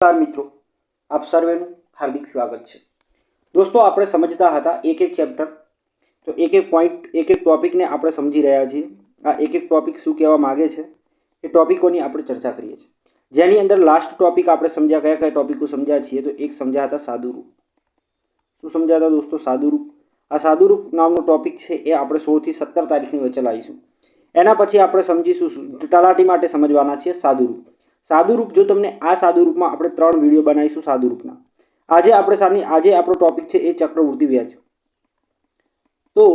નમસ્કાર મિત્રો, આપ સર્વેનું હાર્દિક સ્વાગત છે. દોસ્તો, આપણે સમજતા હતા એક એક ચેપ્ટર તો એક એક પોઈન્ટ એક એક ટોપિકને આપણે સમજી રહ્યા છીએ. આ એક એક ટોપિક શું કહેવા માગે છે? એ ટોપિકોની આપણે ચર્ચા કરીએ છીએ. જેની અંદર લાસ્ટ ટોપિક આપણે સમજ્યા, કયા કયા ટોપિકો સમજ્યા છીએ? તો એક સમજ્યા હતા સાદુરૂપ. શું સમજ્યા હતા દોસ્તો? સાદુરૂપ. આ સાદુરૂપ નામનો ટોપિક છે એ આપણે સોળથી સત્તર તારીખની વચ્ચે લાવીશું. એના પછી આપણે સમજીશું શું? તલાટી માટે સમજવાના છીએ સાદુરૂપ. સાદુરૂપ, જો તમને આ સાદુરૂપમાં આપણે ત્રણ વીડિયો બનાવીશું સાદુરૂપના. આજે આપણે સાની આજે આપણો ટોપિક છે એ ચક્રવૃત્તિ વ્યાજ. તો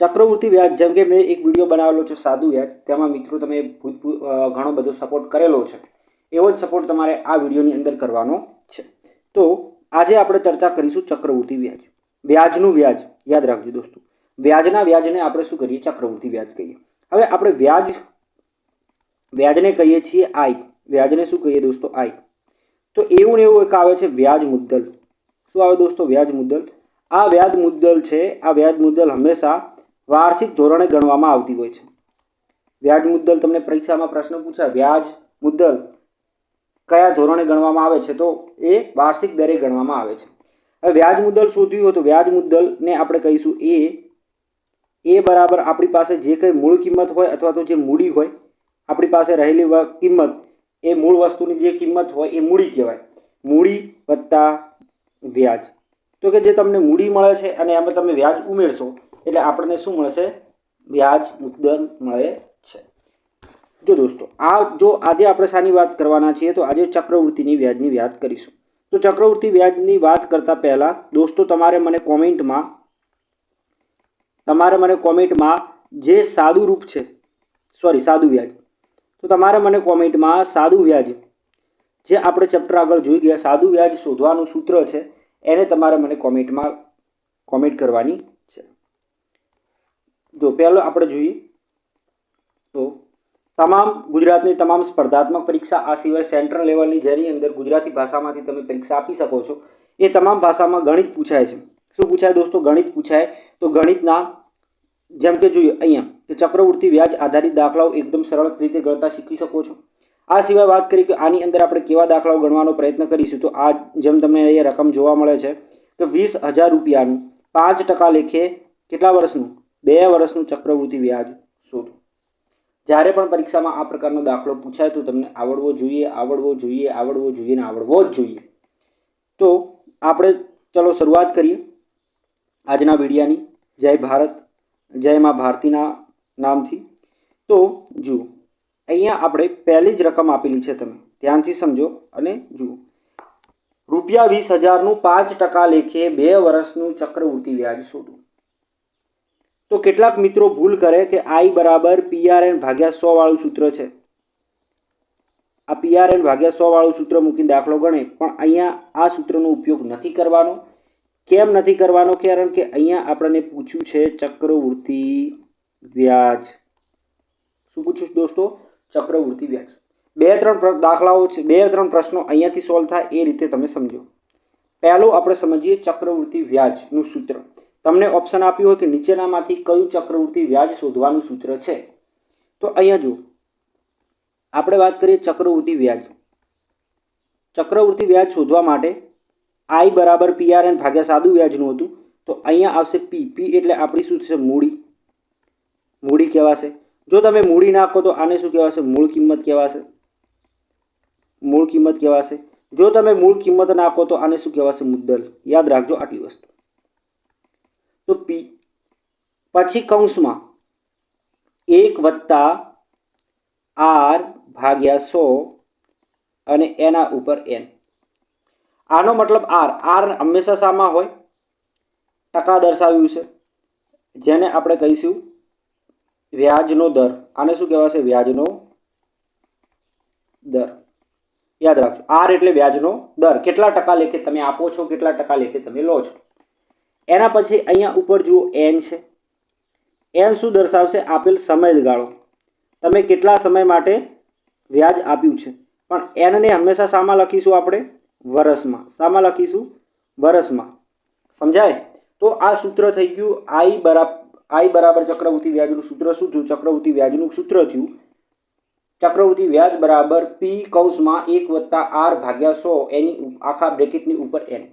ચક્રવૃત્તિ વ્યાજ, જેમ કે મેં એક વીડિયો બનાવેલો છે સાદુ વ્યાજ, તેમાં મિત્રો તમે ઘણો બધો સપોર્ટ કરેલો છે. એવો જ સપોર્ટ તમારે આ વિડીયોની અંદર કરવાનો છે. તો આજે આપણે ચર્ચા કરીશું ચક્રવૃત્તિ વ્યાજ. વ્યાજનું વ્યાજ. યાદ રાખજો દોસ્તો. વ્યાજના વ્યાજને આપણે શું કરીએ? ચક્રવૃત્તિ વ્યાજ કહીએ. હવે આપણે વ્યાજ વ્યાજને કહીએ છીએ આઈ. વ્યાજને શું કહીએ દોસ્તો? આઈ તો એવું ને એવું એક આવે છે વ્યાજ મુદ્દલ. શું આવે દોસ્તો? વ્યાજ મુદ્દલ. આ વ્યાજ મુદ્દલ છે, આ વ્યાજ મુદ્દલ હંમેશા વાર્ષિક ધોરણે ગણવામાં આવતી હોય છે. વ્યાજ મુદ્દલ તમને પરીક્ષામાં પ્રશ્ન પૂછાય. વ્યાજ મુદ્દલ કયા ધોરણે ગણવામાં આવે છે? તો એ વાર્ષિક દરે ગણવામાં આવે છે. હવે વ્યાજ મુદ્દલ શોધ્યું હોય તો વ્યાજ મુદ્દલને આપણે કહીશું એ. એ બરાબર આપણી પાસે જે કંઈ મૂળ કિંમત હોય અથવા તો જે મૂડી હોય, આપણી પાસે રહેલી કિંમત એ મૂળ વસ્તુની જે કિંમત હોય એ મૂડી કહેવાય. મૂડી વત્તા વ્યાજ. તો કે જે તમને મૂડી મળે છે અને એમાં તમે વ્યાજ ઉમેરશો, એટલે આપણને શું મળશે? વ્યાજ મુદ્દલ મળે છે. જો દોસ્તો, આ જો આજે આપણે શાની વાત કરવાના છીએ, તો આજે ચક્રવૃત્તિની વ્યાજની વાત કરીશું. તો ચક્રવૃત્તિ વ્યાજની વાત કરતાં પહેલાં, દોસ્તો, તમારે મને કોમેન્ટમાં, તમારે મને કોમેન્ટમાં જે સાદું રૂપ છે, સોરી સાદું વ્યાજ તો તમારે મને કોમેન્ટમાં સાદું વ્યાજ, જે આપણે ચેપ્ટર આગળ જોઈ ગયા, સાદું વ્યાજ શોધવાનું સૂત્ર છે, એને તમારે મને કોમેન્ટમાં કોમેન્ટ કરવાની છે. જો પહેલો આપણે જોઈએ, તો તમામ ગુજરાતની તમામ સ્પર્ધાત્મક પરીક્ષા આ સિવાય સેન્ટ્રલ લેવલની જેની અંદર ગુજરાતી ભાષામાંથી તમે પરીક્ષા આપી શકો છો, એ તમામ ભાષામાં ગણિત પૂછાય છે. શું પૂછાય દોસ્તો? ગણિત પૂછાય. તો ગણિતના જેમ કે જોઈએ, અહીંયા, કે ચક્રવૃત્તિ વ્યાજ આધારિત દાખલાઓ એકદમ સરળ રીતે ગણતા શીખી શકો છો. આ સિવાય વાત કરી કે આની અંદર આપણે કેવા દાખલાઓ ગણવાનો પ્રયત્ન કરીશું, તો આ જેમ તમને અહીંયા રકમ જોવા મળે છે, કે વીસ હજાર રૂપિયાનું પાંચ ટકા લેખે કેટલા વર્ષનું? બે વર્ષનું ચક્રવૃત્તિ વ્યાજ શોધો. જ્યારે પણ પરીક્ષામાં આ પ્રકારનો દાખલો પૂછાય, તો તમને આવડવો જોઈએ આવડવો જોઈએ આવડવો જોઈએ ને આવડવો જ જોઈએ. તો આપણે, ચલો શરૂઆત કરીએ આજના વિડીયાની. જય ભારત. જય માં ભારતીના નામથી. તો જુઓ, અહીંયા આપણે પહેલી જ રકમ આપેલી છે તમે. ધ્યાનથી સમજો અને જુઓ. રૂપિયા વીસ હજારનું પાંચ ટકા લેખે બે વર્ષનું ચક્રવૃત્તિ વ્યાજ શોધો. તો કેટલાક મિત્રો ભૂલ કરે કે આઈ બરાબર પીઆરએન ભાગ્યા સો વાળું સૂત્ર છે. આ પીઆરએન ભાગ્યા સો વાળું સૂત્ર મૂકીને દાખલો ગણે, પણ અહીંયા આ સૂત્રનો ઉપયોગ નથી કરવાનો. કેમ નથી કરવાનો કારણ કે અહીંયા આપણને પૂછ્યું છે ચક્રવૃત્તિ વ્યાજ. શું પૂછ્યું દોસ્તો? ચક્રવૃત્તિ વ્યાજ. બે ત્રણ દાખલાઓ છે. બે ત્રણ પ્રશ્નો અહીંયાથી સોલ્વ થાય એ રીતે તમે સમજો. પહેલું આપણે સમજીએ ચક્રવૃત્તિ વ્યાજનું સૂત્ર. તમને ઓપ્શન આપ્યું હોય કે નીચેનામાંથી કયું ચક્રવૃત્તિ વ્યાજ શોધવાનું સૂત્ર છે? તો અહીંયા જુઓ. આપણે વાત કરીએ ચક્રવૃત્તિ વ્યાજ. ચક્રવૃત્તિ વ્યાજ શોધવા માટે આઈ બરાબર પીઆરએન ભાગ્યા સાદું વ્યાજનું હતું. તો અહીંયા આવશે પી પી એટલે આપણી શું થશે? મૂડી. મૂડી કહેવાશે. જો તમે મૂડી નાખો તો આને શું કહેવાશે? મૂળ કિંમત કહેવાશે. મૂળ કિંમત કહેવાશે. જો તમે મૂળ કિંમત નાખો તો આને શું કહેવાશે? મુદ્દલ. યાદ રાખજો આટલી વસ્તુ. તો પી પછી કૌંસમાં એક વત્તા આર ભાગ્યા સો અને એના ઉપર એન આનો મતલબ આર. આર હંમેશા શામાં હોય. ટકા દર્શાવ્યું છે. જેને આપણે કહીશું વ્યાજનો દર. આને શું કહેવાશે? વ્યાજનો દર. યાદ રાખજો. આર એટલે વ્યાજનો દર. કેટલા ટકા લેખે તમે આપો છો? કેટલા ટકા લેખે તમે લો છો? એના પછી અહીંયા ઉપર જુઓ એન છે. એન શું દર્શાવશે? આપેલ સમયગાળો. તમે કેટલા સમય માટે વ્યાજ આપ્યું છે? પણ એનને હંમેશા શામાં લખીશું આપણે? વરસમાં. શામાં લખીશું? વરસમાં. સમજાય? તો આ સૂત્ર થઈ ગયું આઈ બરાબર આઈ બરાબર ચક્રવૃત્તિ વ્યાજનું સૂત્ર શું થયું? ચક્રવૃત્તિ વ્યાજનું સૂત્ર થયું. ચક્રવૃત્તિ વ્યાજ બરાબર પી કૌંસમાં એક વત્તા આર ભાગ્યા સો એની આખા બ્રેકેટની ઉપર એન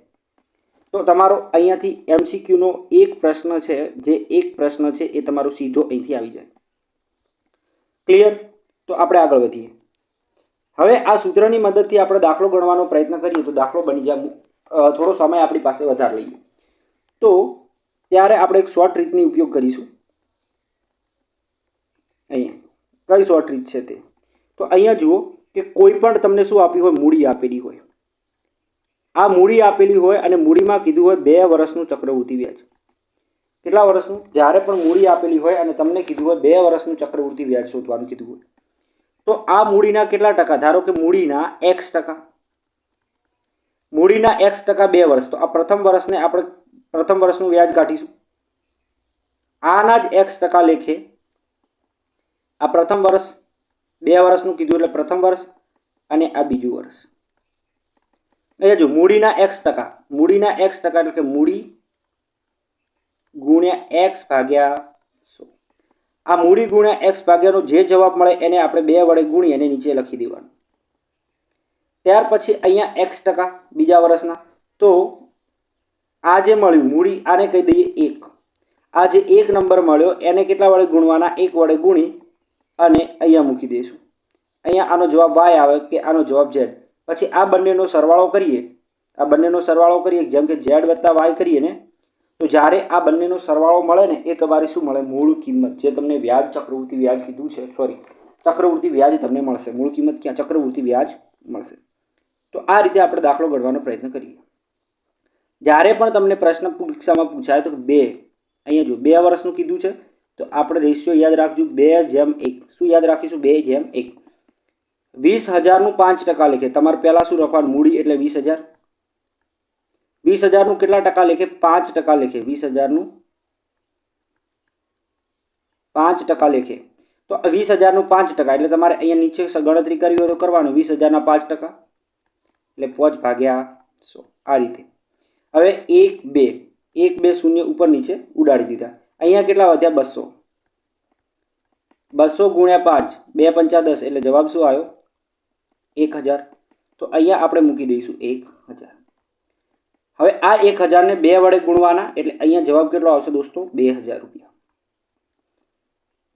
તો તમારો અહીંયાથી એમસીક્યુનો એક પ્રશ્ન છે, જે એક પ્રશ્ન છે એ તમારો સીધો અહીંથી આવી જાય. ક્લિયર તો આપણે આગળ વધીએ. હવે આ સૂત્રની મદદથી આપણે દાખલો ગણવાનો પ્રયત્ન કરીએ તો દાખલો બની જાય. થોડો સમય આપણી પાસે વધારે લઈએ. તો ત્યારે આપણે એક શોર્ટ રીતની ઉપયોગ કરીશું. અહીંયા. કઈ શોર્ટ રીત છે તે? તો અહીંયા જુઓ કે કોઈ પણ તમને શું આપ્યું હોય? મૂડી આપેલી હોય. આ મૂડી આપેલી હોય અને મૂડીમાં કીધું હોય બે વર્ષનું ચક્રવૃત્તિ વ્યાજ કેટલા વર્ષનું? જ્યારે પણ મૂડી આપેલી હોય અને તમને કીધું હોય બે વર્ષનું ચક્રવૃત્તિ વ્યાજ શોધવાનું કીધું હોય. તો આ મૂડીના કેટલા ટકા? ધારો કે મૂડીના એક્સ ટકા. મૂડીના એક્સ ટકા બે વર્ષ. તો આ પ્રથમ વર્ષને આપણે પ્રથમ વર્ષનું વ્યાજ કાઢીશું. આના જ એક્સ ટકા લેખે આ પ્રથમ વર્ષ બે વર્ષનું કીધું એટલે પ્રથમ વર્ષ અને આ બીજું વર્ષ. જો મૂડીના એક્સ ટકા. મૂડીના એક્સ ટકા એટલે કે મૂડી ગુણ્યા એક્સ ભાગ્યા આ મૂડી ગુણ્યા એક્સ ભાગ્યાનો જે જવાબ મળે એને આપણે બે વડે ગુણી અને નીચે લખી દેવાનું. ત્યાર પછી અહીંયા એક્સ ટકા બીજા વર્ષના. તો આ જે મળ્યું, મૂડી આને કહી દઈએ એક. આ જે એક નંબર મળ્યો, એને કેટલા વડે ગુણવાના? એક વડે ગુણી અને અહીંયા મૂકી દઈશું. અહીંયા આનો જવાબ વાય આવે કે આનો જવાબ ઝેડ પછી આ બંનેનો સરવાળો કરીએ. આ બંનેનો સરવાળો કરીએ, જેમ કે ઝેડ વત્તા વાય કરીએ ને તો જ્યારે આ બંનેનો સરવાળો મળે ને, એ તમારી શું મળે? મૂળ કિંમત. જે તમને વ્યાજ ચક્રવૃત્તિ વ્યાજ કીધું છે સોરી ચક્રવૃત્તિ વ્યાજ તમને મળશે. મૂળ કિંમત ક્યાં? ચક્રવૃત્તિ વ્યાજ મળશે. તો આ રીતે આપણે દાખલો ઘડવાનો પ્રયત્ન કરીએ. જ્યારે પણ તમને પ્રશ્ન પરીક્ષામાં પૂછાય તો બે, અહીંયા જો બે વર્ષનું કીધું છે, તો આપણે રેશિયો યાદ રાખજો, બે જેમ એક. શું યાદ રાખીશું? બે જેમ એક. વીસ હજારનું પાંચ ટકા લખે. તમારે પહેલાં શું લખવાનું? મૂડી એટલે વીસ હજાર. વીસ હજારનું કેટલા ટકા લેખે? પાંચ ટકા લેખે. વીસ હજારનું પાંચ ટકા લેખે. તો વીસ હજારનું પાંચ ટકા, એટલે તમારે અહીંયા નીચે ગણતરી કરવી હોય તો કરવાનું. વીસ હજારના પાંચ ટકા. એટલે પાંચ ભાગ્યા સો. આ રીતે. હવે એક બે. એક બે શૂન્ય ઉપર નીચે ઉડાડી દીધા. અહીંયા કેટલા વધ્યા? બસો. બસો ગુણ્યા પાંચ. બે પંચા દસ. એટલે જવાબ શું આવ્યો? એક હજાર. તો અહીંયા આપણે મૂકી દઈશું. એક હજાર. હવે આ એક હજારને બે વડે ગુણવાના એટલે અહીંયા જવાબ કેટલો આવશે દોસ્તો? બે હજાર રૂપિયા.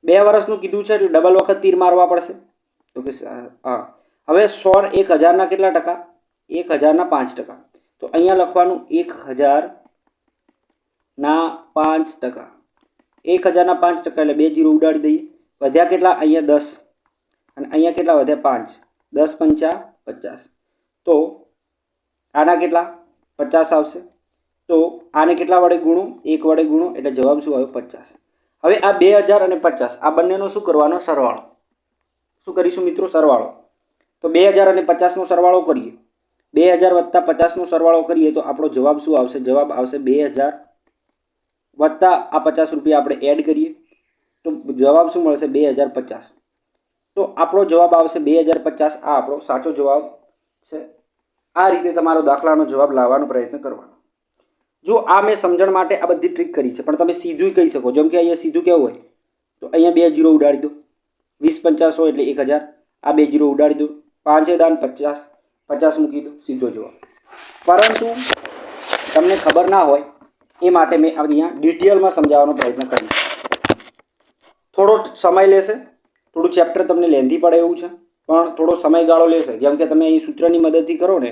બે વર્ષનું કીધું છે એટલે ડબલ વખત તીર મારવા પડશે. તો કે હા. હવે સો એક હજારના કેટલા ટકા? એક હજારના પાંચ ટકા. તો અહીંયા લખવાનું એક હજારના પાંચ ટકા. એક હજારના પાંચ ટકા એટલે બે જીરો ઉડાડી દઈએ. વધ્યા કેટલા? અહીંયા દસ. અને અહીંયા કેટલા વધ્યા? પાંચ. દસ પંચા પચાસ. તો આના કેટલા? પચાસ આવશે. તો આને કેટલા વડે ગુણો? એક વડે ગુણો, એટલે જવાબ શું આવ્યો? પચાસ. હવે આ બે હજાર અને પચાસ, આ બંનેનો શું કરવાનો? સરવાળો. શું કરીશું મિત્રો? સરવાળો. તો બે હજાર અને પચાસનો સરવાળો કરીએ. બે હજાર વત્તા પચાસનો સરવાળો કરીએ તો આપણો જવાબ શું આવશે? જવાબ આવશે બે હજાર વત્તા આ પચાસ રૂપિયા આપણે એડ કરીએ. તો જવાબ શું મળશે? બે હજાર પચાસ. તો આપણો જવાબ આવશે બે હજાર પચાસ. આ આપણો સાચો જવાબ છે. આ રીતે તમારો દાખલાનો જવાબ લાવવાનો પ્રયત્ન કરવાનો. જો આ મેં સમજણ માટે આ બધી ટ્રીક કરી છે, પણ તમે સીધું કહી શકો. જેમ કે અહીંયા સીધું કેવું હોય? તો અહીંયા બે જીરો ઉડાડી દો. વીસ પચાસ હોય એટલે એક હજાર. આ બે જીરો ઉડાડી દો. પાંચે દાન પચાસ. પચાસ મૂકી દો. સીધો જવાબ. પરંતુ તમને ખબર ના હોય, એ માટે મેં અહીંયા ડિટેલમાં સમજાવવાનો પ્રયત્ન કર્યો. થોડો સમય લેશે. થોડું ચેપ્ટર તમને લેન્ધી પડે એવું છે. પણ થોડો સમયગાળો લેશે. જેમ કે તમે અહીં સૂત્રની મદદથી કરો ને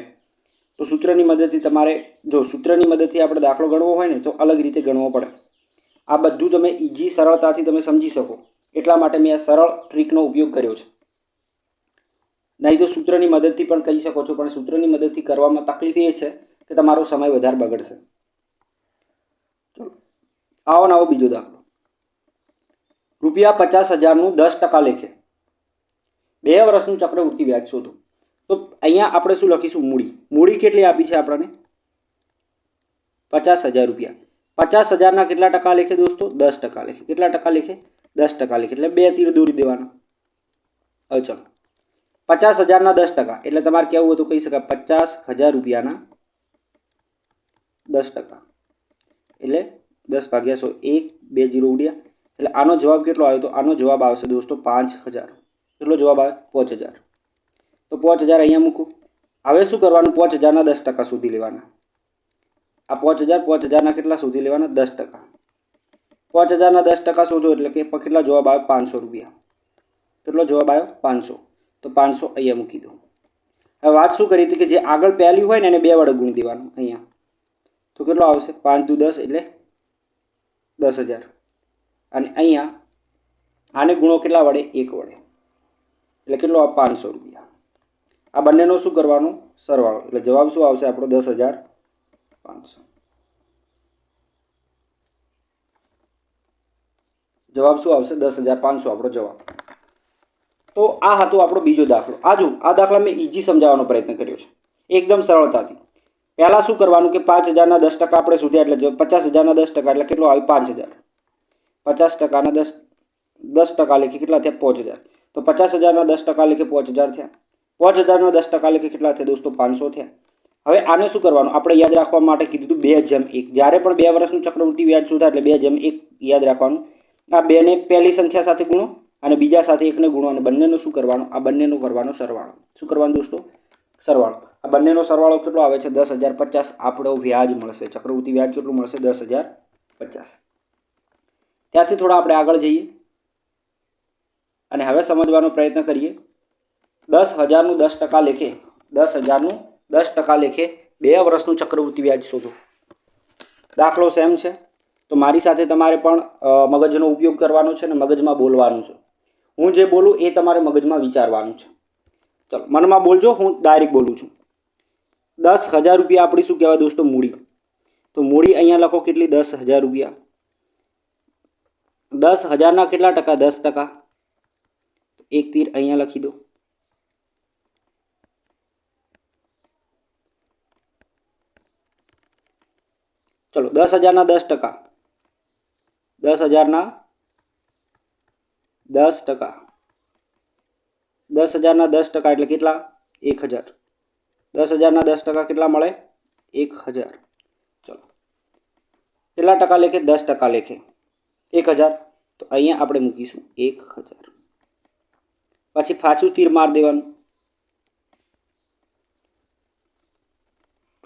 તો સૂત્રની મદદથી તમારે, જો સૂત્રની મદદથી આપણે દાખલો ગણવો હોય ને, તો અલગ રીતે ગણવો પડે. આ બધું તમે ઇઝી સરળતાથી તમે સમજી શકો. એટલા માટે મેં આ સરળ ટ્રીકનો ઉપયોગ કર્યો છે. નહીં તો સૂત્રની મદદથી પણ કરી શકો છો, પણ સૂત્રની મદદથી કરવામાં તકલીફ એ છે કે તમારો સમય વધારે બગડશે. આવો ને આવો બીજો દાખલો. રૂપિયા પચાસ હજારનું દસ ટકા લેખે. બે વર્ષનું ચક્રવૃત્તિ વ્યાજ શોધો. તો અહીંયા આપણે શું લખીશું? મૂડી. મૂડી કેટલી આપી છે આપણને? પચાસ હજાર રૂપિયા. પચાસ હજારના કેટલા ટકા લેખે દોસ્તો? દસ ટકા લેખે. કેટલા ટકા લેખે? દસ ટકા લેખે. એટલે બે તીર દોરી દેવાના. હવે ચલો. પચાસ હજારના દસ ટકા. એટલે તમારે કેવું હતું કહી શકાય? પચાસ હજાર રૂપિયાના દસ ટકા. એટલે દસ ભાગ્યા સો એક, બે જીરો ઉડ્યા. એટલે આનો જવાબ કેટલો આવ્યો તો? આનો જવાબ આવશે દોસ્તો પાંચ હજાર. કેટલો જવાબ આવે પાંચ હજાર. તો પાંચ હજાર અહીંયા મૂકું. હવે શું કરવાનું? પાંચ હજારના દસ ટકા સુધી લેવાના. આ પાંચ હજાર, પાંચ હજારના કેટલા સુધી લેવાના? દસ ટકા. પાંચ હજારના દસ ટકા શોધો એટલે કે કેટલા જવાબ આવે? પાંચસો રૂપિયા. કેટલો જવાબ આવ્યો? પાંચસો. તો પાંચસો અહીંયા મૂકી દો. હવે વાત શું કરી હતી કે જે આગળ પહેલી હોય ને એને બે વડે ગુણી દેવાનું અહીંયા. તો કેટલો આવશે? પાંચ દુ દસ એટલે દસ હજાર. અને અહીંયા આને ગુણો કેટલા વડે? એક વડે. એટલે કેટલો પાંચસો રૂપિયા. આ બંનેનો શું કરવાનું? સરવાળો. એટલે જવાબ શું આવશે આપણો? દસ હજાર પાંચસો. જવાબ શું આવશે? દસ હજાર પાંચસો આપણો જવાબ. તો આ હતો આપણો બીજો દાખલો. આ જો આ દાખલા મેં ઇઝી સમજાવવાનો પ્રયત્ન કર્યો છે. એકદમ સરળતાથી. પહેલાં શું કરવાનું કે પાંચ હજારના દસ ટકા આપણે શોધ્યા, એટલે પચાસ હજારના દસ ટકા, એટલે કેટલો આવે? પાંચ હજાર. પચાસ ટકાના દસ દસ ટકા લેખે કેટલા થયા? પાંચ હજાર. તો પચાસ હજારના દસ ટકા લેખે પાંચ હજાર થયા. પાંચ હજારના દસ ટકા લેખે કેટલા થયા દોસ્તો? પાંચસો થયા. હવે આને શું કરવાનું? આપણે યાદ રાખવા માટે કીધું હતું બે જેમ એક. જ્યારે પણ બે વર્ષનું ચક્રવૃત્તિ વ્યાજ શોધા એટલે બે જેમ એક યાદ રાખવાનું. આ બેને પહેલી સંખ્યા સાથે ગુણો અને બીજા સાથે એકને ગુણો અને બંનેનો શું કરવાનો? આ બંનેનો કરવાનો સરવાળો. શું કરવાનું દોસ્તો? સરવાળો. આ બંનેનો સરવાળો કેટલો આવે છે? દસ હજાર પચાસ. આપણો વ્યાજ મળશે. ચક્રવૃત્તિ વ્યાજ કેટલું મળશે? દસ હજાર પચાસ. ત્યાંથી થોડા આપણે આગળ જઈએ. અને હવે સમજવાનો પ્રયત્ન કરીએ. દસ હજારનું દસ ટકા લેખે, દસ હજારનું દસ ટકા લેખે બે વર્ષનું ચક્રવૃત્તિ વ્યાજ શોધો. દાખલો સેમ છે. તો મારી સાથે તમારે પણ મગજનો ઉપયોગ કરવાનો છે અને મગજમાં બોલવાનું છે. હું જે બોલું એ તમારે મગજમાં વિચારવાનું છે. ચલો, મનમાં બોલજો, હું ડાયરેક્ટ બોલું છું. દસ હજાર રૂપિયા આપણી શું કહેવાય દોસ્તો? મૂડી. તો મૂડી અહીંયા લખો કેટલી? દસ હજાર રૂપિયા. દસ હજારના કેટલા ટકા? દસ ટકા. એક તીર અહીંયા લખી દો. ચલો દસ હજારના દસ ટકા દસ હજારના દસ ટકા દસ હજારના દસ ટકા એટલે કેટલા એક હજાર દસ હજારના દસ ટકા કેટલા મળે એક હજાર ચલો કેટલા ટકા લેખે દસ ટકા લેખે એક હજાર તો અહીંયા આપણે મૂકીશું એક હજાર પછી પાછું તીર માર દેવાનું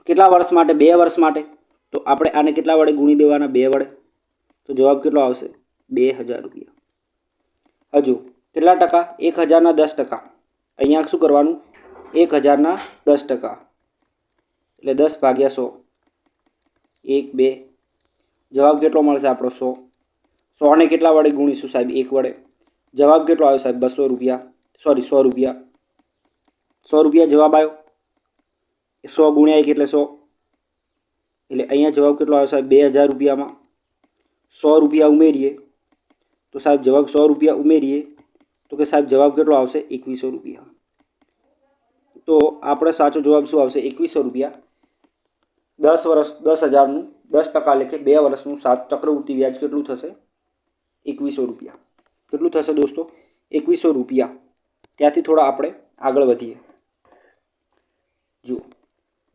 કેટલા વર્ષ માટે બે વર્ષ માટે તો આપણે આને કેટલા વડે ગુણી દેવાના? બે વડે. તો જવાબ કેટલો આવશે? બે હજાર રૂપિયા. હજુ કેટલા ટકા? એક હજારના દસ ટકા. અહીંયા શું કરવાનું? એક હજારના દસ ટકા. એટલે દસ ભાગ્યા સો. એક, બે. જવાબ કેટલો મળશે આપણો? સો. સોને કેટલા વડે ગુણીશું સાહેબ? એક વડે. જવાબ કેટલો આવ્યો સાહેબ? બસો રૂપિયા. સોરી સો રૂપિયા. સો રૂપિયા જવાબ આવ્યો. સો ગુણ્યા એક એટલે સો. એટલે અહીંયા જવાબ કેટલો આવે સાહેબ? બે હજાર રૂપિયામાં. સો રૂપિયા ઉમેરીએ. તો સાહેબ જવાબ સો રૂપિયા ઉમેરીએ. તો કે સાહેબ જવાબ કેટલો આવશે? એકવીસો રૂપિયા. તો આપણે સાચો જવાબ શું આવશે? એકવીસો રૂપિયા. દસ વર્ષ, દસ હજારનું, દસ ટકા લેખે બે વર્ષનું સાત ચક્રવૃત્તિ વ્યાજ કેટલું થશે? એકવીસો રૂપિયા. કેટલું થશે દોસ્તો? એકવીસો રૂપિયા. ત્યાંથી થોડા આપણે આગળ વધીએ. જુઓ.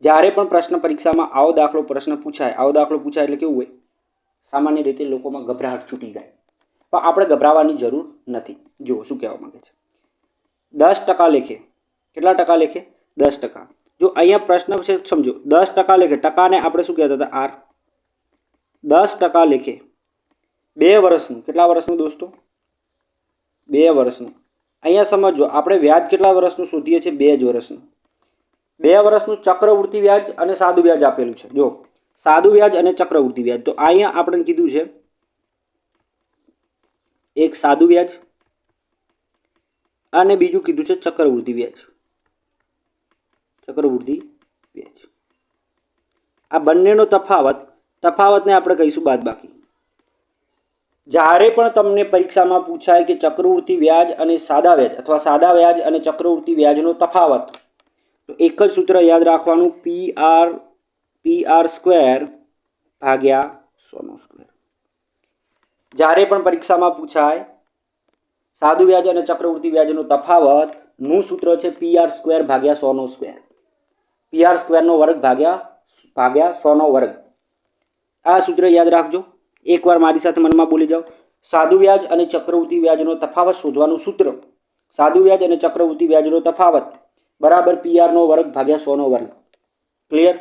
જ્યારે પણ પ્રશ્ન પરીક્ષામાં આવો દાખલો પ્રશ્ન પૂછાય, આવો દાખલો પૂછાય એટલે કેવું હોય? સામાન્ય રીતે લોકોમાં ગભરાટ છૂટી જાય. પણ આપણે ગભરાવાની જરૂર નથી. જુઓ, શું કહેવા માંગે છે. દસ ટકા લેખે. કેટલા ટકા લેખે? દસ ટકા. જો અહીંયા પ્રશ્ન છે, સમજો, દસ ટકા લેખે. ટકાને આપણે શું કહેતા હતા? આર. દસ ટકા લેખે. બે વર્ષનું. કેટલા વર્ષનું દોસ્તો? બે વર્ષનું. અહીંયા સમજો, આપણે વ્યાજ કેટલા વર્ષનું શોધીએ છીએ? બે જ વર્ષનું. બે વર્ષનું ચક્રવૃત્તિ વ્યાજ અને સાદું વ્યાજ આપેલું છે. જો સાદું વ્યાજ અને ચક્રવૃત્તિ વ્યાજ. તો અહીંયા આપણે કીધું છે, એક સાદું વ્યાજ અને બીજું કીધું છે ચક્રવૃત્તિ વ્યાજ. ચક્રવૃત્તિ વ્યાજ. આ બંનેનો તફાવત, તફાવતને આપણે કહીશું બાદબાકી. જ્યારે પણ તમને પરીક્ષામાં પૂછાય કે ચક્રવૃત્તિ વ્યાજ અને સાદા વ્યાજ અથવા સાદા વ્યાજ અને ચક્રવૃત્તિ વ્યાજનો તફાવત તો એક જ સૂત્ર યાદ રાખવાનું P R P R square ભાગ્યા સોનો સ્ક્વેર જ્યારે પણ પરીક્ષામાં પૂછાય, સાદું વ્યાજ અને ચક્રવૃત્તિ વ્યાજનો તફાવત, નું સૂત્ર છે પી આર સ્ક્વેર ભાગ્યા સોનો સ્ક્વેર પી આર સ્ક્વેરનો વર્ગ ભાગ્યા ભાગ્યા સોનો વર્ગ. આ સૂત્ર યાદ રાખજો. એકવાર મારી સાથે મનમાં બોલી જાઓ. સાદું વ્યાજ અને ચક્રવૃત્તિ વ્યાજનો તફાવત શોધવાનું સૂત્ર. સાદુ વ્યાજ અને ચક્રવૃત્તિ વ્યાજનો તફાવત. બરાબર પીઆરનો વર્ગ ભાગ્યા સોનો વર્ગ. ક્લિયર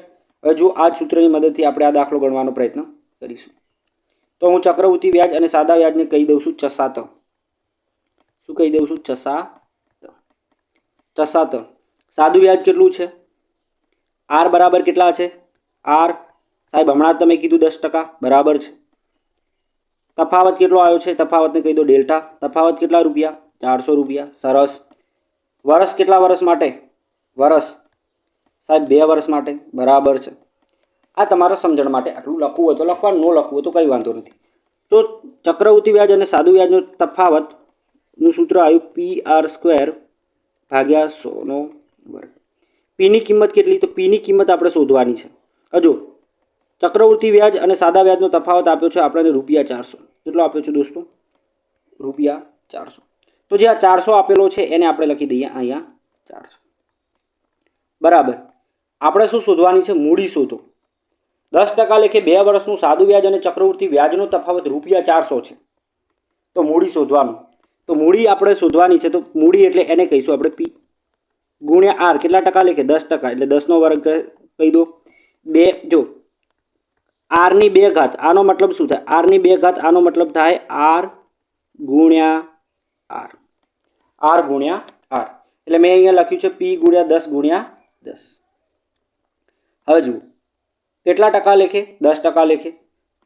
હવે જો આ સૂત્રની મદદથી આપણે આ દાખલો ગણવાનો પ્રયત્ન કરીશું. તો હું ચક્રવૃત્તિ વ્યાજ અને સાદા વ્યાજને કહી દઉં છું ચસાત. શું કહી દઉં છું? ચસા ચસાત. સાદું વ્યાજ કેટલું છે? આર બરાબર કેટલા છે? આર સાહેબ, હમણાં તમે કીધું દસ ટકા. બરાબર છે. તફાવત કેટલો આવ્યો છે? તફાવતને કહી દો ડેલ્ટા. તફાવત કેટલા રૂપિયા? ચારસો રૂપિયા. સરસ. વર્ષ કેટલા વર્ષ માટે? વર્ષ સાહેબ, બે વર્ષ માટે બરાબર છે. આ તમારા સમજણ માટે આટલું લખવું હોય તો લખવાનું, ન લખવું હોય તો કંઈ વાંધો નથી. તો ચક્રવૃત્તિ વ્યાજ અને સાદું વ્યાજનો તફાવતનું સૂત્ર આવ્યું પી આર સ્ક્વેર ભાગ્યા સોનો વર્ગ. પીની કિંમત કેટલી? તો પીની કિંમત આપણે શોધવાની છે. હજુ ચક્રવૃત્તિ વ્યાજ અને સાદા વ્યાજનો તફાવત આપ્યો છે આપણને રૂપિયા ચારસો. કેટલો આપ્યો છે દોસ્તો? રૂપિયા ચારસો. તો જે આ ચારસો આપેલો છે એને આપણે લખી દઈએ અહીંયા ચારસો. બરાબર. આપણે શું શોધવાની છે? મૂડી શોધો. દસ ટકા લેખે બે વર્ષનું સાદું વ્યાજ અને ચક્રવૃત્તિ વ્યાજનો તફાવત રૂપિયા ચારસો છે. તો મૂડી શોધવાનું. તો મૂડી આપણે શોધવાની છે. તો મૂડી એટલે એને કહીશું આપણે પી. ગુણ્યા આર. કેટલા ટકા લેખે? દસ ટકા. એટલે દસનો વર્ગ કહી દો. બે, જો. આરની બે ઘાત. આનો મતલબ શું થાય? આરની બે ઘાત. આનો મતલબ થાય આર ગુણ્યા આર. આર ગુણ્યા આર. એટલે મેં અહીંયા લખ્યું છે પી ગુણ્યા દસ ગુણ્યા દસ. હવે જુઓ કેટલા ટકા લેખે? દસ ટકા લેખે.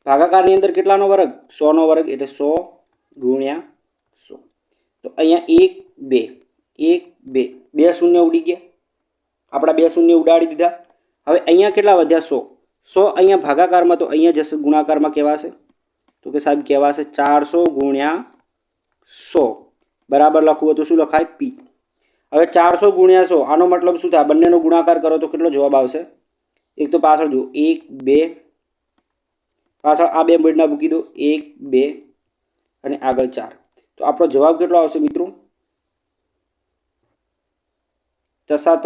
ભાગાકારની અંદર કેટલાનો વર્ગ? સોનો વર્ગ એટલે સો ગુણ્યા સો. તો અહીંયા એક, બે. એક, બે. બે શૂન્ય ઉડી ગયા. આપણા બે શૂન્ય ઉડાડી દીધા. હવે અહીંયા કેટલા વધ્યા? સો. સો અહીંયા ભાગાકારમાં તો અહીંયા જશે ગુણાકારમાં કહેવાશે. તો કે સાહેબ કહેવાશે ચારસો ગુણ્યા સો. બરાબર લખવું તો શું લખાય? પી. હવે ચારસો ગુણ્યા સો, આનો મતલબ શું થાય? બંનેનો ગુણાકાર કરો તો કેટલો જવાબ આવશે? એક તો પાછળ જુઓ. એક, બે. પાછળ આ બે બેડના મૂકી દો. એક, બે અને આગળ ચાર. તો આપણો જવાબ કેટલો આવશે મિત્રો? ચસાત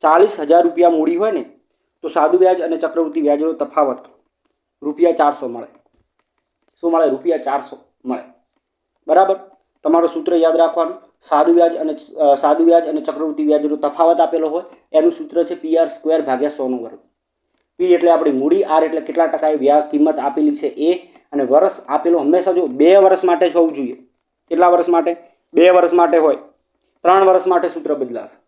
ચાલીસ હજાર રૂપિયા મૂડી હોય ને, તો સાદું વ્યાજ અને ચક્રવૃત્તિ વ્યાજનો તફાવત. રૂપિયા ચારસો મળે. શું મળે? રૂપિયા ચારસો મળે. બરાબર? તમારું સૂત્ર યાદ રાખવાનું. સાદું વ્યાજ અને સાદું વ્યાજ અને ચક્રવૃત્તિ વ્યાજનો તફાવત આપેલો હોય, એનું સૂત્ર છે પી આર સ્ક્વેર ભાગ્યા સોનું વર્ગ. પી એટલે આપણી મૂડી, આર એટલે કેટલા ટકાએ વ્યાજ કિંમત આપેલી છે એ, અને વર્ષ આપેલું હંમેશા જો બે વર્ષ માટે જ હોવું જોઈએ. કેટલા વર્ષ માટે? બે વર્ષ માટે હોય. ત્રણ વર્ષ માટે સૂત્ર બદલાશે.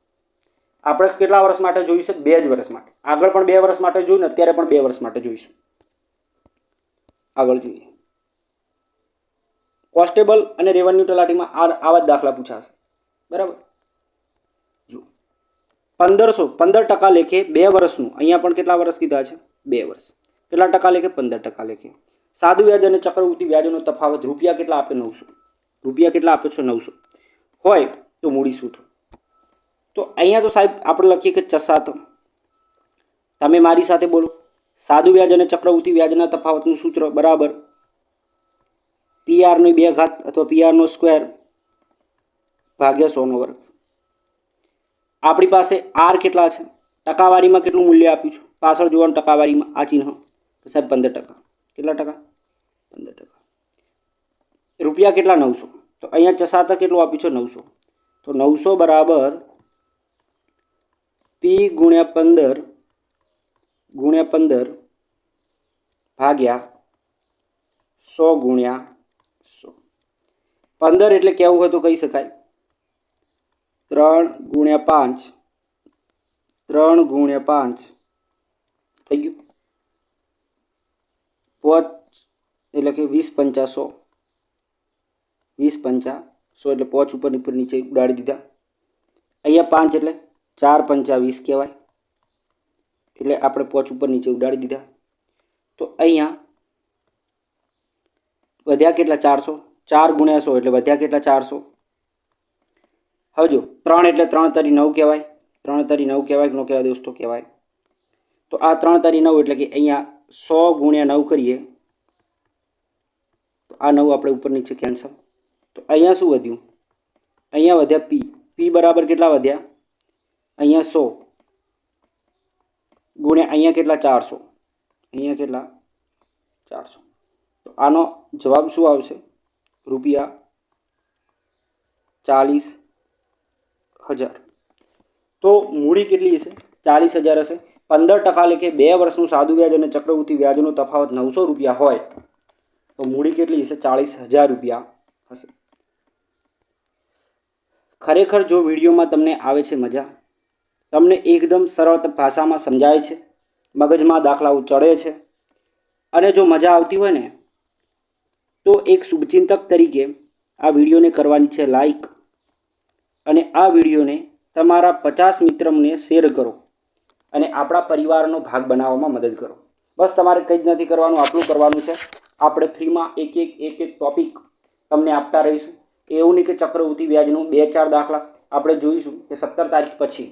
આપણે કેટલા વર્ષ માટે જોઈશું? બે જ વર્ષ માટે. આગળ પણ બે વર્ષ માટે જોયું ને અત્યારે પણ બે વર્ષ માટે જોઈશું. આગળ જોઈએ. કોન્સ્ટેબલ અને રેવન્યુ તલાટીમાં આ આવા જ દાખલા પૂછાશે. બરાબર? જુઓ. પંદરસો, પંદર ટકા લેખે બે વર્ષનું, અહીંયા પણ કેટલા વર્ષ કીધા છે? બે વર્ષ. કેટલા ટકા લેખે? પંદર ટકા લેખે. સાદું વ્યાજ અને ચક્રવૃત્તિ વ્યાજનો તફાવત રૂપિયા કેટલા આપે? નવસો. રૂપિયા કેટલા આપે છે? નવસો. હોય તો મૂડી સૂત્ર તો અહીંયા તો સાહેબ આપણે લખીએ કે ચસાત તમે મારી સાથે બોલો. સાદું વ્યાજ અને ચક્રવૃત્તિ વ્યાજના તફાવતનું સૂત્ર બરાબર. પીઆરની બે ઘાત અથવા પીઆરનો સ્ક્વેર ભાગ્યા સોનો વર્ગ. આપણી પાસે આર કેટલા છે? ટકાવારીમાં કેટલું મૂલ્ય આપ્યું છે? પાછળ જોવાનું ટકાવારીમાં આ ચિહ્ન. સાહેબ, પંદર ટકા. કેટલા ટકા? પંદર ટકા. રૂપિયા કેટલા? નવસો. તો અહીંયા ચસાત કેટલું આપ્યું છે? નવસો. તો નવસો બરાબર પી ગુણ્યા પંદર ગુણ્યા પંદર ભાગ્યા સો ગુણ્યા પંદર એટલે કેવું હોય તો કહી શકાય. ત્રણ ગુણ્યા પાંચ. ત્રણ ગુણ્યા પાંચ. થઈ ગયું. પોચ એટલે કે વીસ પંચા સો. વીસ પંચા સો એટલે પોચ ઉપર ઉપર નીચે ઉડાડી દીધા. અહીંયા પાંચ એટલે ચાર પંચા વીસ કહેવાય. એટલે આપણે પોચ ઉપર નીચે ઉડાડી દીધા. તો અહીંયા વધ્યા કેટલા? ચારસો. ચાર ગુણ્યા સો એટલે વધ્યા કેટલા? ચારસો. હવે જો ત્રણ એટલે ત્રણ તરી નવ કહેવાય. ત્રણ તરી નવ કહેવાય ન કહેવાય દોસ્તો કહેવાય. તો આ ત્રણ તરી નવ એટલે કે અહીંયા સો ગુણ્યા નવ કરીએ. તો આ નવ આપણે ઉપર નીચે કેન્સલ તો અહીંયા શું વધ્યું? અહીંયા વધ્યા પી પી બરાબર કેટલા વધ્યા? અહીંયા સો. ગુણ્યા અહીંયા કેટલા? ચારસો. અહીંયા કેટલા? ચારસો. તો આનો જવાબ શું આવશે? રૂપિયા ચાલીસ હજાર. તો મૂડી કેટલી હશે? ચાલીસ હજાર હશે. પંદર ટકા લેખે બે વર્ષનું સાદું વ્યાજ અને ચક્રવૃત્તિ વ્યાજનો તફાવત નવસો રૂપિયા હોય, તો મૂડી કેટલી હશે? ચાલીસ હજાર રૂપિયા હશે. ખરેખર જો વિડીયોમાં તમને આવે છે મજા, તમને એકદમ સરળ ભાષામાં સમજાય છે, મગજમાં દાખલાઓ ચડે છે, અને જો મજા આવતી હોય ને તો એક શુભચિંતક તરીકે આ વિડીયોને કરવાની છે લાઈક. અને આ વિડીયોને તમારા પચાસ મિત્રને શેર કરો અને આપણા પરિવારનો ભાગ બનાવવામાં મદદ કરો. બસ તમારે કંઈ જ નથી કરવાનું આટલું કરવાનું છે. આપણે ફ્રીમાં એક એક એક એક ટોપિક તમને આપતા રહીશું. એવું નહીં કે ચક્રવૃત્તિ વ્યાજનું બે ચાર દાખલા આપણે જોઈશું કે સત્તર તારીખ પછી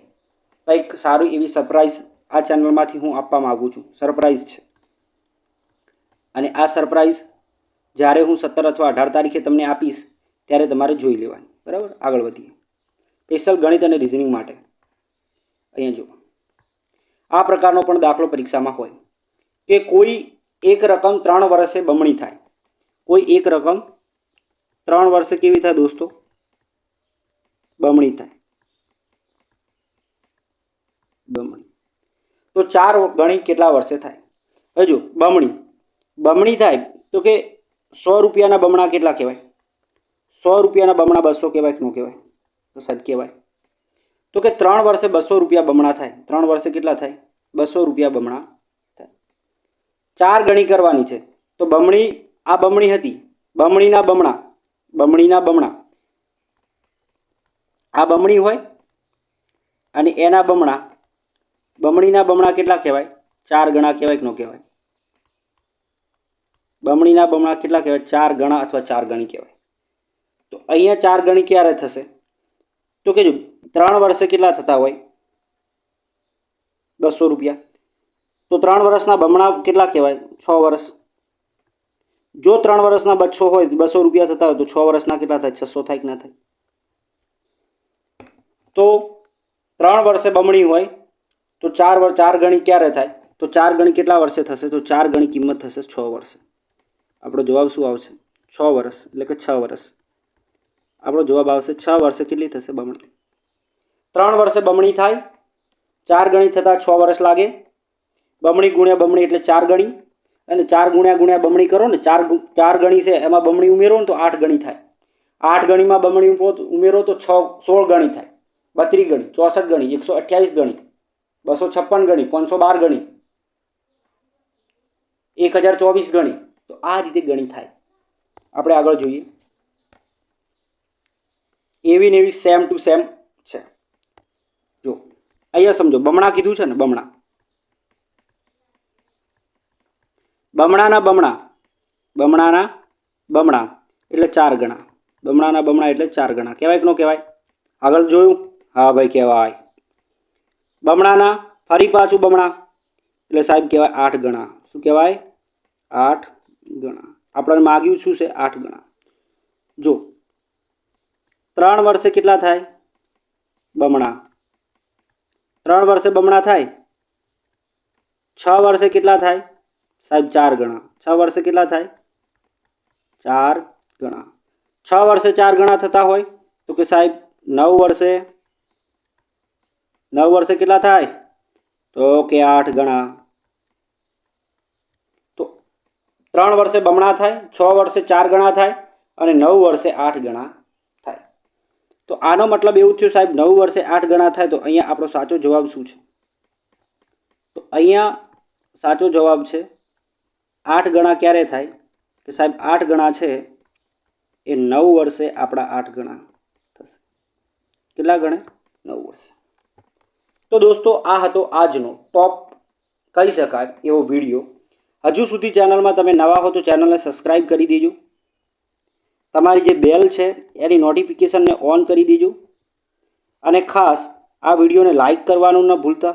કંઈક સારી એવી સરપ્રાઈઝ આ ચેનલમાંથી હું આપવા માગું છું. સરપ્રાઈઝ છે. અને આ સરપ્રાઈઝ જ્યારે હું સત્તર અથવા અઢાર તારીખે તમને આપીશ, ત્યારે તમારે જોઈ લેવાની. બરાબર? આગળ વધીએ. સ્પેશિયલ ગણિત અને રિઝનિંગ માટે. અહીંયા જુઓ. આ પ્રકારનો પણ દાખલો પરીક્ષામાં હોય. કે કોઈ એક રકમ ત્રણ વર્ષે બમણી થાય. કોઈ એક રકમ ત્રણ વર્ષે કેવી થાય દોસ્તો? બમણી થાય. બમણી. તો ચાર ગણી કેટલા વર્ષે થાય? હજુ બમણી. બમણી થાય તો કે સો રૂપિયાના બમણા કેટલા કહેવાય? સો રૂપિયાના બમણા બસો કહેવાય કે ન કહેવાય? તો સાહેબ કહેવાય. તો કે ત્રણ વર્ષે બસો રૂપિયા બમણા થાય. ત્રણ વર્ષે કેટલા થાય? બસો રૂપિયા બમણા થાય. ચાર ગણી કરવાની છે. તો બમણી આ બમણી હતી. બમણીના બમણા. બમણીના બમણા. આ બમણી હોય અને એના બમણા. બમણીના બમણા કેટલા કહેવાય? ચાર ગણા કહેવાય કે ન કહેવાય? બમણીના બમણા કેટલા કહેવાય? ચાર ગણા અથવા ચાર ગણી કહેવાય. તો અહીંયા ચાર ગણી ક્યારે થશે? તો કે ત્રણ વર્ષે કેટલા થતા હોય? બસો રૂપિયા. તો ત્રણ વર્ષના બમણા કેટલા કહેવાય? છ વર્ષ. જો ત્રણ વર્ષના બચ્છો હોય, બસો રૂપિયા થતા હોય, તો છ વર્ષના કેટલા થાય? છસો થાય કે ના થાય? તો ત્રણ વર્ષે બમણી હોય, તો ચાર વર્ષ ચાર ગણી ક્યારે થાય? તો ચાર ગણી કેટલા વર્ષે થશે? તો ચાર ગણી કિંમત થશે છ વર્ષે. આપણો જવાબ શું આવશે? છ વર્ષ એટલે કે છ વર્ષ આપણો જવાબ આવશે છ વર્ષે કેટલી થશે બમણી? ત્રણ વર્ષે બમણી થાય, ચાર ગણી થતાં છ વર્ષ લાગે. બમણી ગુણ્યા બમણી એટલે ચાર ગણી. અને ચાર ગુણ્યા ગુણ્યા બમણી કરો ને, ચાર ચાર ગણી છે એમાં બમણી ઉમેરો ને તો આઠ ગણી થાય. આઠ ગણીમાં બમણી ઉમેરો- તો છ, સોળ ગણી થાય. બત્રીસ ગણી, ચોસઠ ગણી, એકસો અઠ્યાવીસ ગણી, બસો છપ્પન ગણી, પાંચસો બાર ગણી, એક હજાર ચોવીસ ગણી. તો આ રીતે ગણી થાય. આપણે આગળ જોઈએ. એવી ને એવી સેમ ટુ સેમ છે. જો, અહીંયા સમજો, બમણા કીધું છે ને, બમણા. બમણાના બમણા. બમણાના બમણા, એટલે ચાર ગણા. બમણાના બમણા એટલે ચાર ગણા. કહેવાય કે ન કહેવાય? આગળ જોયું? હા ભાઈ, કહેવાય. બમણાના ફરી પાછું બમણા. એટલે સાહેબ કહેવાય આઠ ગણા. શું કહેવાય? આઠ ગણા. આપણને માગ્યું શું છે? આઠ ગણા. જો, ત્રણ વર્ષે કેટલા થાય? બમણા. ત્રણ વર્ષે બમણા થાય? છ વર્ષે કેટલા થાય? સાહેબ, ચાર ગણા. છ વર્ષે કેટલા થાય? ચાર ગણા. છ વર્ષે ચાર ગણા થતા હોય તો કે સાહેબ, નવ વર્ષે નવ વર્ષે કેટલા થાય? તો કે આઠ ગણા તો ત્રણ વર્ષે બમણા થાય, છ વર્ષે ચાર ગણા થાય અને નવ વર્ષે આઠ ગણા થાય. તો આનો મતલબ એવું થયું સાહેબ, નવ વર્ષે આઠ ગણા થાય તો અહીંયા આપણો સાચો જવાબ શું છે? તો અહીંયા સાચો જવાબ છે, આઠ ગણા ક્યારે થાય? કે સાહેબ, આઠ ગણા છે એ નવ વર્ષે આપણા આઠ ગણા થશે. કેટલા ગણે? નવ વર્ષે. તો દોસ્તો, આ હતો આજનો ટોપ કહી શકાય એવો વીડિયો હજુ સુધી ચેનલમાં તમે નવા હો તો ચેનલને સબસ્ક્રાઈબ કરી દેજો. તમારી જે બેલ છે, એની નોટિફિકેશનને ઓન કરી દેજો. અને ખાસ, આ વિડીયોને લાઈક કરવાનું ન ભૂલતા.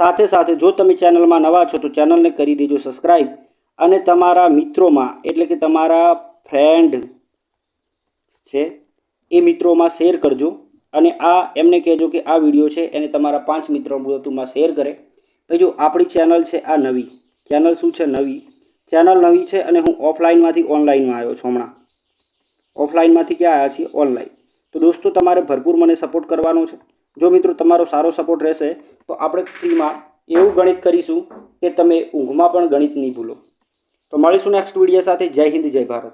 સાથે સાથે જો તમે ચેનલમાં નવા છો તો ચેનલને કરી દેજો સબસ્ક્રાઈબ અને તમારા મિત્રોમાં, એટલે કે તમારા ફ્રેન્ડ છે, એ મિત્રોમાં શેર કરજો. અને આ એમને કહેજો કે આ વીડિયો છે, એને તમારા પાંચ મિત્રો વધુમાં શેર કરે. ભાઈ જો આપણી ચેનલ છે આ નવી ચેનલ શું છે નવી? ચેનલ નવી છે અને હું ઓફલાઈનમાંથી ઓનલાઈનમાં આવ્યો છું હમણાં. ઓફલાઈનમાંથી ક્યાં આવ્યા છીએ? ઓનલાઈન તો દોસ્તો, તમારે ભરપૂર મને સપોર્ટ કરવાનો છે. જો મિત્રો, તમારો સારો સપોર્ટ રહેશે, તો આપણે ફ્રીમાં એવું ગણિત કરીશું કે તમે ઊંઘમાં પણ ગણિત નહીં ભૂલો. તો મળીશું નેક્સ્ટ વીડિયો સાથે. જય હિન્દ, જય ભારત.